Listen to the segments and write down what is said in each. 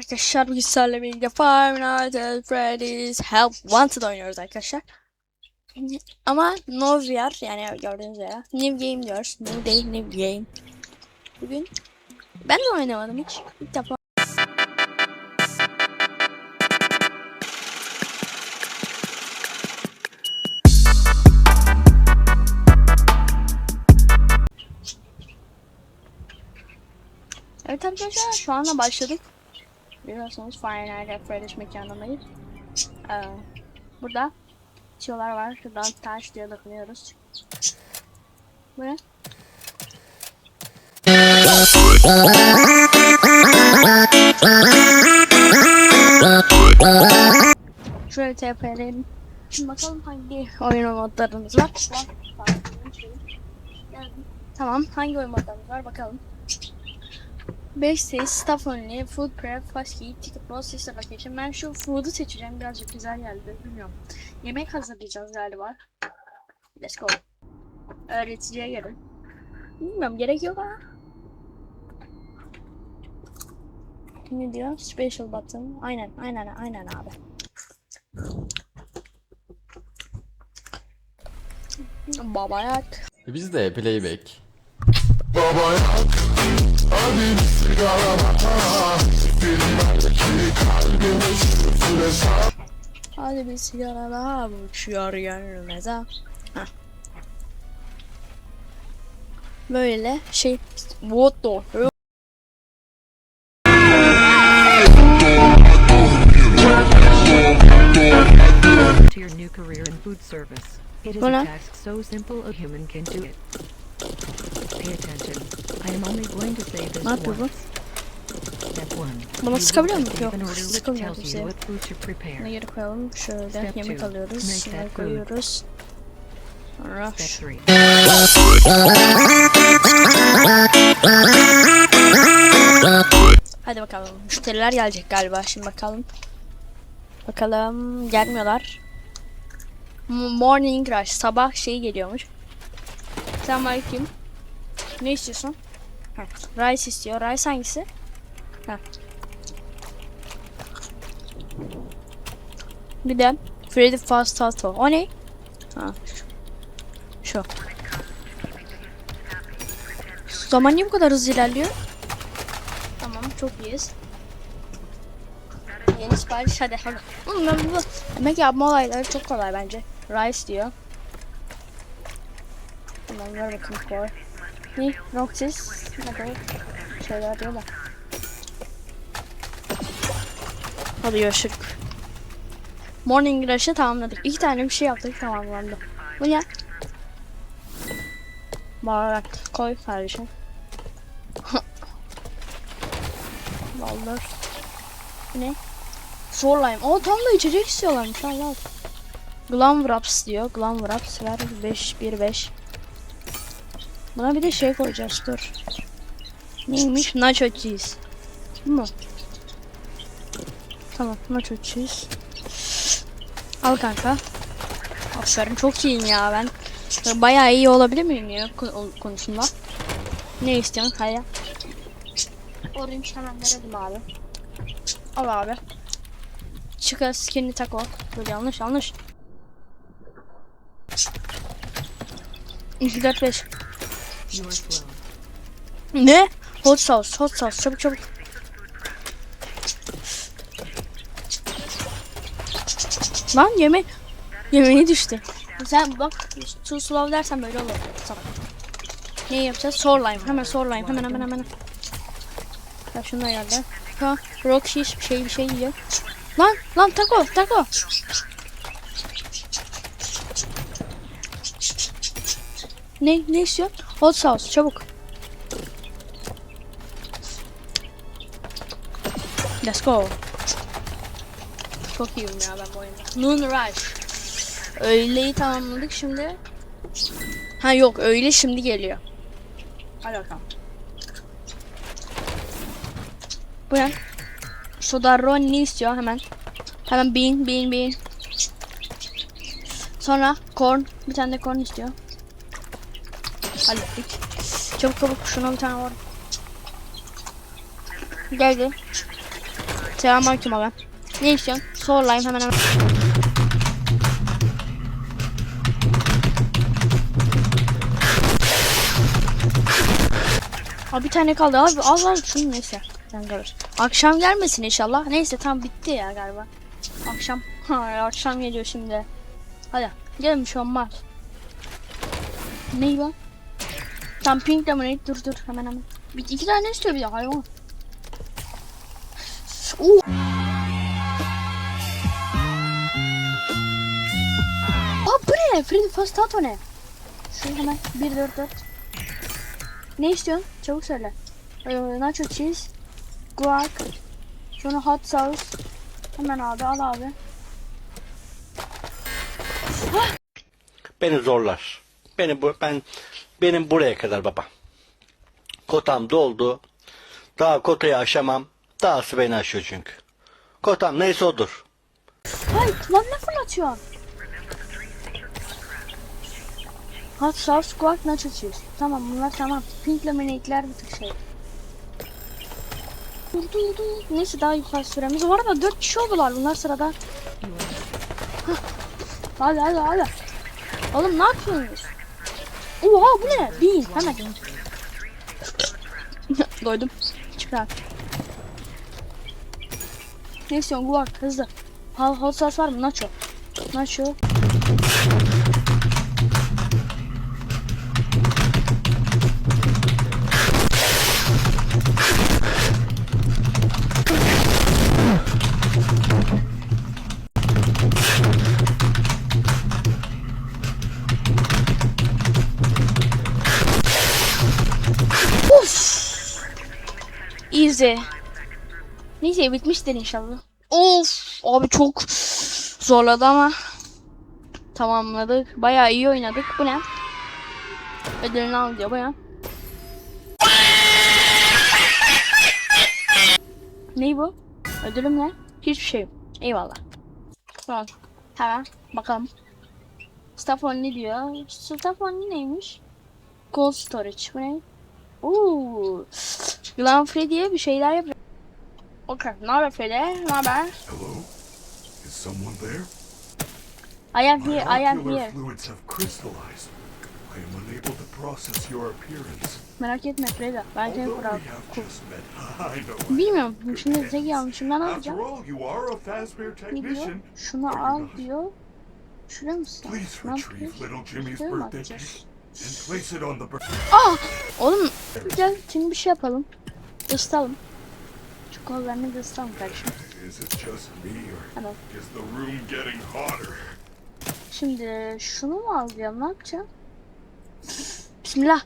Arkadaşlar sizlerle birlikte Five Nights at Freddy's Help Wanted oynuyoruz arkadaşlar. Ama no VR yani gördüğünüz üzere New Game diyoruz. New Day New Game. Bugün ben de oynamadım hiç. İlk defa. Evet arkadaşlar şu anda başladık. Biliyorsunuz Fire Night at Freddy's mekanındayız. Ee, burada çiyolar var. Şuradan taş diye dokunuyoruz. Bu ne? Şöyle TP'leyelim. Şimdi bakalım hangi oyun modlarımız var. Tamam hangi oyun modlarımız var bakalım. 5 sayı staff only, food prep, fast food, ticket pro, sister vacation. Ben şu food'u seçeceğim. Birazcık güzel geldi. Bilmiyorum. Yemek hazırlayacağız galiba. Let's go. Öğreticiye gelin. Bilmiyorum gerek yok ha. Ne diyor? Special button. Aynen, aynen, aynen abi. Baba yak. Biz de playback. Hadi bir sigara daha uçuyor gönlümüze. Heh. Böyle şey what the to your new career in food service. It is a task so simple a human can do it. Pay attention. I am only going to say this Ne yapıyor bu? once. Step one. Buna You sıkabiliyor receive Yok, an order which sıkamıyor tells kimseye. you what food to Bunu prepare. geri koyalım. Şöyle Step yemek two, alıyoruz. make Şunları that food. koyuyoruz. Sonra Step şu- three. Hadi bakalım. Müşteriler gelecek galiba. Şimdi bakalım. Bakalım. Gelmiyorlar. M- Morning rush. Sabah şey geliyormuş. Bakayım. Ne istiyorsun? Heh, Rice istiyor. Rice hangisi? Heh. Bir de Freddy Fast Tato. O ne? Ha, şu. Şu. Zaman niye bu kadar hızlı ilerliyor? Tamam çok iyiyiz. Yeni sipariş hadi hadi. Oğlum ben bu yemek yapma olayları çok kolay bence. Rice diyor. Tamam ver bakayım koy. Ne? Roxys. Ne koy? Şeyler diyor da. Hadi görüşürüz. Morning Rush'ı tamamladık. İki tane bir şey yaptık tamamlandı. Bu ne? Baharat koy kardeşim. Vallahi. Ne? Zorlayım. O tam da içecek istiyorlarmış Allah. Glam Wraps diyor. Glam Wraps ver 5 1 5. Buna bir de şey koyacağız dur. Neymiş? Nacho cheese. Bu? Tamam nacho cheese. Al kanka. Aferin çok iyiyim ya ben. Bayağı iyi olabilir miyim ya kon- konusunda? Ne istiyorsun? Hayır. Orange hemen verelim abi. Al abi. Çıkar skinny taco. Dur yanlış yanlış. 2 4 5. Ne? Hot sauce, hot sauce. Çabuk çabuk. Lan yemek yemeği düştü. Sen bak too slow dersen böyle olur. Tamam. Ne yapacağız? Sourlime. Hemen sourlime. Hemen hemen hemen. Ya şunlar geldi. Ha, Rocky bir şey bir şey yiyor. Lan lan taco taco. Ne ne istiyor? Hot sauce çabuk. Let's go. Çok iyiyim ya ben bu oyunda. Noon Rush. Öğleyi tamamladık şimdi. Ha yok öğle şimdi geliyor. Bakalım. Bu ne? Soda Ron ne istiyor hemen? Hemen bean bean bean. Sonra corn. Bir tane de corn istiyor. Hallettik. Çabuk çabuk şuna bir tane var. Geldi. Selamünaleyküm abi. Ne istiyorsun? Sorlayayım hemen hemen. Abi bir tane kaldı abi al al şunu neyse. Sen kalır. Akşam gelmesin inşallah. Neyse tam bitti ya galiba. Akşam. Ha akşam geliyor şimdi. Hadi gelin bir şey olmaz. Ney bu? Tam pink lemonade dur dur hemen hemen. Bir iki tane istiyor bir de hayvan. Oo. Aa bu ne? Freddy Fast Tato ne? Şu hemen 1 4 4. Ne istiyorsun? Çabuk söyle. Ee, nacho cheese, guac, sonra hot sauce. Hemen abi al abi. Beni zorlar. Beni bu ben benim buraya kadar baba. Kotam doldu. Daha kotayı aşamam. Dahası beni aşıyor çünkü. Kotam neyse odur. Hay lan ne fırlatıyorsun? Hot sauce, guac, nacho cheese. Tamam bunlar tamam. Pink lemonade'ler bir tık şey. Dur dur dur. Neyse daha yukarı süremiz var da 4 kişi oldular bunlar sırada. Hadi hadi hadi. Oğlum ne yapıyorsunuz? Oha bu ne? Bin hemen. Doydum. Çıkar. Ne istiyorsun guac hızlı. Hal hot sauce var mı? Nacho. Nacho. Easy. Neyse bitmiştir inşallah. Of abi çok zorladı ama tamamladık. Bayağı iyi oynadık. Bu ne? Ödülünü al diyor baya. Ney bu? Ödülüm ne? Hiçbir şey. Eyvallah. Tamam. Hemen bakalım. Staff only diyor. Staff only neymiş? Cold storage. Bu ne? Oo. Yılan Freddy'ye bir şeyler yapıyor. Okay. Ne haber Freddy? Ne haber? Hello? Is someone there? I am here. I am here. fluids have crystallized. I am unable to process your appearance. Merak etme Freddy. Ben seni I Bilmiyorum. Şimdi tek yanlışım. Ben ne After yapacağım? all, you are a Fazbear Ne diyor? Şunu al diyor. Şuraya mısın? Please Ne retrieve yapıyorsun? little Jimmy's Şuraya mı birthday cake atacağız? and place it on the bird. Ah! Oğlum gel şimdi bir şey yapalım. Isıtalım. Şu kollarını da ısıtalım kardeşim. Tamam. is the room getting hotter? Şimdi şunu mu alacağım? Ne yapacağım? Bismillah.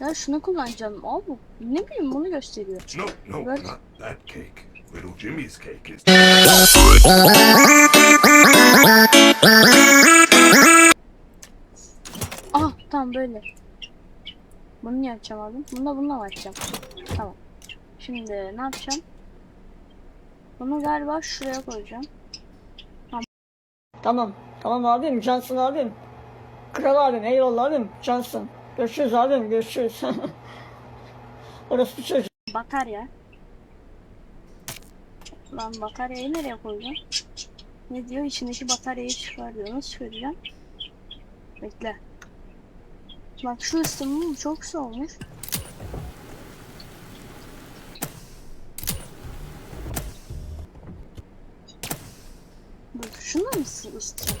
Ya şunu kullanacağım. Abi ne bileyim bunu gösteriyor. No, no, What? not that cake. Little Jimmy's cake is. Ah tamam böyle. Bunu niye yapacağım abi? Bununla mı açacağım? Tamam. Şimdi ne yapacağım? Bunu galiba şuraya koyacağım. Tamam. Tamam abim. Cansın abim. Kral abim. Eyvallah abim. Cansın. Görüşürüz abim. Görüşürüz. Orası bir çocuk. Batarya. Lan bataryayı nereye koyacağım? Ne diyor? İçindeki bataryayı çıkar diyor. Nasıl çıkaracağım? Bekle. Bak şu ısınma çok olmuş. Dur şunu mu ısı- ısıtacağım?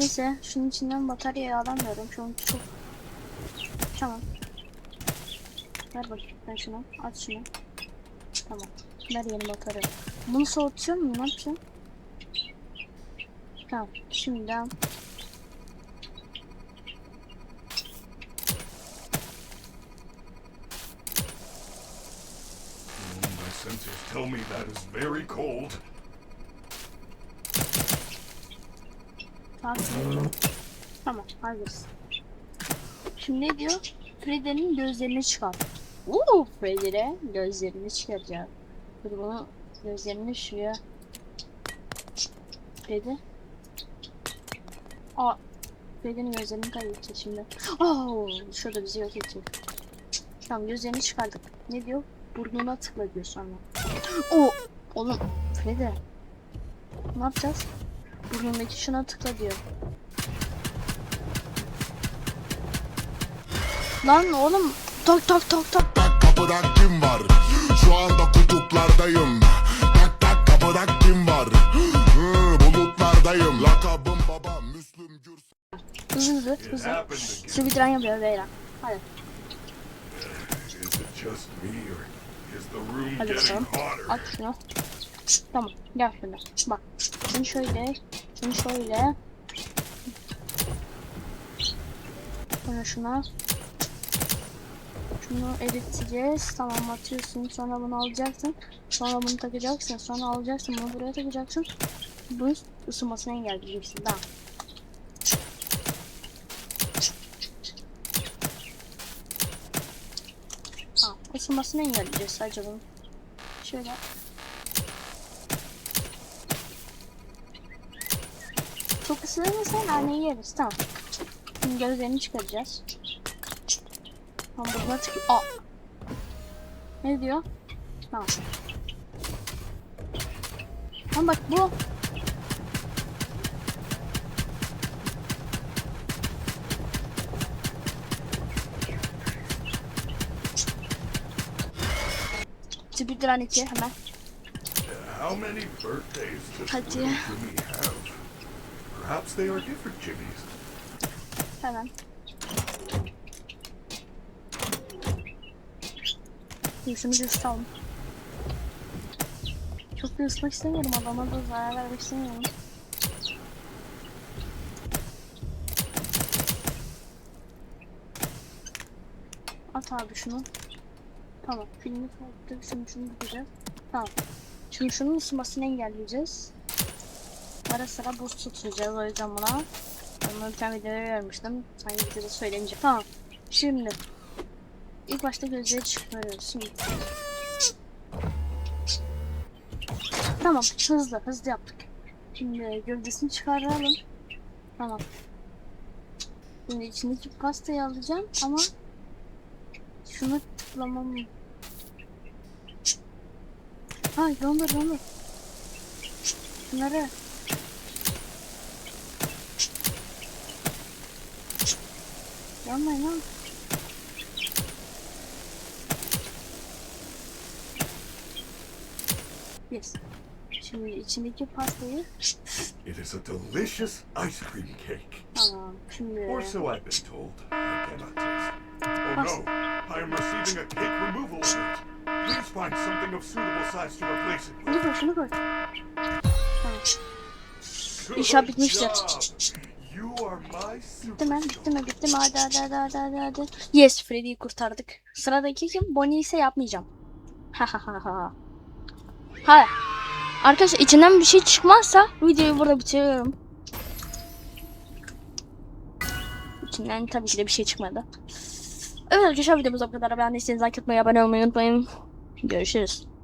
Neyse şunun içinden bataryayı alamıyorum. An çok... Tamam. Ver bakayım ben şunu. At şunu. Tamam. Ver yeni batarya. Bunu soğutacağım mı? Ne yapacağım? Tamam. Şimdiden My sensors tell me that is very cold. Tamam. Tamam. Şimdi ne diyor? Freddy'nin gözlerini çıkar. Uuu Freddy'e gözlerini çıkaracağım. Dur bunu gözlerini şuraya. Freddy. Aa. Freddy'nin gözlerini kaybedeceğiz şimdi. Aa, şurada bizi yok edecek. Tamam gözlerini çıkardık. Ne diyor? Burnuna tıkla diyor sonra. O oğlum Freddy. Ne yapacağız? Burnundaki şuna tıkla diyor. Lan oğlum tak tak tak tak. tak kapıda kim var? Şu anda kutuplardayım. Tak tak kapıda kim var? Hı, bulutlardayım. Lakabım baba Müslüm Gürses. Hızlı hızlı hızlı. Speedrun yapıyor beyler. Hadi. Is it just me or Hadi bakalım. At şunu. Tamam. Gel şöyle. Bak. Şunu şöyle. Şunu şöyle. Sonra şuna. Şunu eriteceğiz. Tamam atıyorsun. Sonra bunu alacaksın. Sonra bunu takacaksın. Sonra alacaksın. Bunu buraya takacaksın. Bunun ısınmasını engelleyeceksin. Tamam. Tamam. Isınmasını engelleyeceğiz sadece bunun. Şöyle. Çok ısınırsa naneyi yeriz. Tamam. Şimdi gözlerini çıkaracağız. Tamam burnuna tık... Aa! Ne diyor? Tamam. Tamam bak bu. Speedrun 2 hemen. How many birthdays does Hadi. Jimmy have? Perhaps they are different Jimmys. Hemen. Bir ısıtalım. Çok da ısıtmak istemiyorum adama da zarar vermek istemiyorum. At abi şunu. Tamam filmi kapattık şimdi şunu yapacağız. Tamam. Şimdi şunun ısınmasını engelleyeceğiz. Ara sıra buz tutacağız o yüzden buna. Ben tane videoda görmüştüm. Hangi videoda söylemeyeceğim. Tamam. Şimdi. ilk başta gözleri çıkarıyoruz. Şimdi. Tamam. Hızlı. Hızlı yaptık. Şimdi gövdesini çıkaralım. Tamam. Şimdi içindeki pastayı alacağım ama şunu tıklamam. Ay dondur dondur. Şunları Yanmayın lan. Yes. Şimdi içindeki pastayı It is a delicious ice cream cake. tamam. Şimdi Or so I've been told. I cannot taste. Oh no, I am receiving a cake removal alert. Please find something of suitable size to replace it şunu koy şunu koy. Good İnşaat bitmiştir. job. You are my Bitti mi? Bitti mi? Bitti mi? Hadi hadi hadi hadi hadi hadi. Yes Freddy'yi kurtardık. Sıradaki kim? Bonnie ise yapmayacağım. Ha ha ha ha. Hadi. Arkadaşlar içinden bir şey çıkmazsa videoyu burada bitiriyorum. İçinden tabii ki de bir şey çıkmadı. Evet arkadaşlar videomuz bu kadar. Beğendiyseniz like atmayı, abone olmayı unutmayın. Görüşürüz.